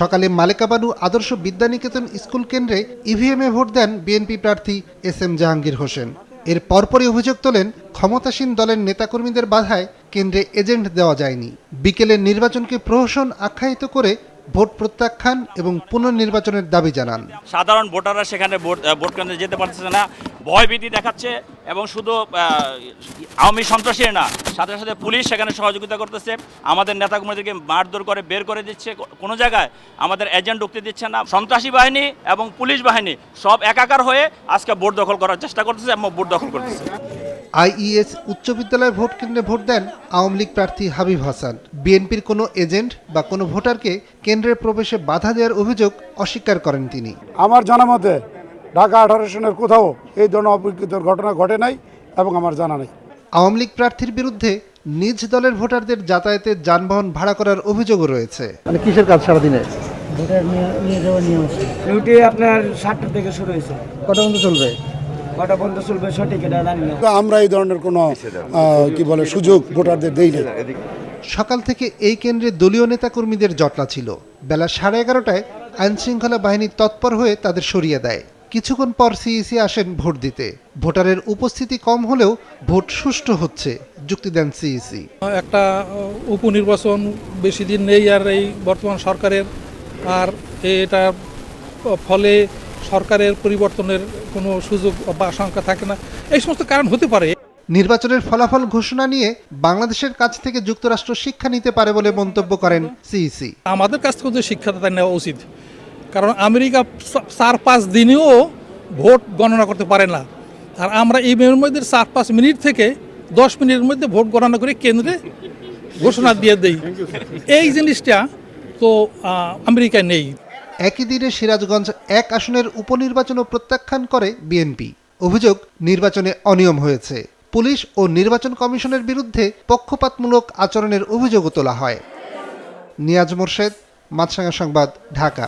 সকালে মালেকাবানু আদর্শ বিদ্যানিকেতন স্কুল কেন্দ্রে ইভিএমে ভোট দেন বিএনপি প্রার্থী এস এম জাহাঙ্গীর হোসেন। এর পরপরই অভিযোগ তোলেন ক্ষমতাসীন দলের নেতাকর্মীদের বাধায় কেন্দ্রে এজেন্ট দেওয়া যায়নি। বিকেলের নির্বাচনকে প্রহসন আখ্যায়িত করে ভোট প্রত্যাখ্যান এবং পুনর্নির্বাচনের দাবি জানান। সাধারণ ভোটাররা সেখানে ভোট ভোট কেন্দ্রে যেতে পারতেছে না। ভয়ভীতি দেখাচ্ছে এবং শুধু আওয়ামী সন্ত্রাসী না সাথে সাথে পুলিশ সেখানে সহযোগিতা করতেছে। আমাদের নেতাকর্মীদেরকে মারধর করে বের করে দিচ্ছে। কোনো জায়গায় আমাদের এজেন্ট ঢুকতে দিচ্ছে না। সন্ত্রাসী বাহিনী এবং পুলিশ বাহিনী সব একাকার হয়ে আজকে ভোট দখল করার চেষ্টা করতেছে এবং ভোট দখল করতেছে। আইইএস উচ্চ বিদ্যালয়ের ভোট কেন্দ্রে ভোট দেন আওয়ামী লীগ প্রার্থী হাবিব হাসান। বিএনপির কোনো এজেন্ট বা কোনো ভোটারকে কেন্দ্রের প্রবেশে বাধা দেওয়ার অভিযোগ অস্বীকার করেন তিনি। আমার জানা মতে ঢাকা আঠারো সনের কোথাও এই ধরনের অপ্রীতিকর ঘটনা ঘটে নাই এবং আমার জানা নেই। আওয়ামী লীগ প্রার্থীর বিরুদ্ধে নিজ দলের ভোটারদের যাতায়াতের যানবাহন ভাড়া করার অভিযোগও রয়েছে। মানে কিসের কাজ সারাদিনে? ভোটার নিয়ে আছে ডিউটি আপনার সাতটা থেকে শুরু হয়েছে। কটা পর্যন্ত চলবে? কটা পর্যন্ত চলবে সঠিক এটা জানি না। তো আমরা এই ধরনের কোনো আহ, কি বলে সুযোগ ভোটারদের দেই না সকাল থেকে এই কেন্দ্রে দলীয় নেতাকর্মীদের জটলা ছিল। বেলা সাড়ে এগারোটায় আইনশৃঙ্খলা বাহিনী তৎপর হয়ে তাদের সরিয়ে দেয়। কিছুক্ষণ পর সিইসি আসেন ভোট দিতে। ভোটারের উপস্থিতি কম হলেও ভোট সুষ্ঠু হচ্ছে যুক্তি দেন সিইসি। একটা উপনির্বাচন বেশি দিন নেই আর এই বর্তমান সরকারের আর এটা ফলে সরকারের পরিবর্তনের কোনো সুযোগ বা আশঙ্কা থাকে না। এই সমস্ত কারণ হতে পারে। নির্বাচনের ফলাফল ঘোষণা নিয়ে বাংলাদেশের কাছ থেকে যুক্তরাষ্ট্র শিক্ষা নিতে পারে বলে মন্তব্য করেন সিইসি। আমাদের কাছ থেকে যে শিক্ষাটা নেওয়া উচিত কারণ আমেরিকা চার পাঁচ দিনেও ভোট গণনা করতে পারে না। আর আমরা এই মেয়ের মধ্যে চার পাঁচ মিনিট থেকে দশ মিনিটের মধ্যে ভোট গণনা করে কেন্দ্রে ঘোষণা দিয়ে দেই। এই জিনিসটা তো আমেরিকায় নেই। একই দিনে সিরাজগঞ্জ এক আসনের উপনির্বাচনও প্রত্যাখ্যান করে বিএনপি। অভিযোগ, নির্বাচনে অনিয়ম হয়েছে। পুলিশ ও নির্বাচন কমিশনের বিরুদ্ধে পক্ষপাতমূলক আচরণের অভিযোগও তোলা হয়। নিয়াজ মোর্শেদ, মাছরাঙা সংবাদ, ঢাকা।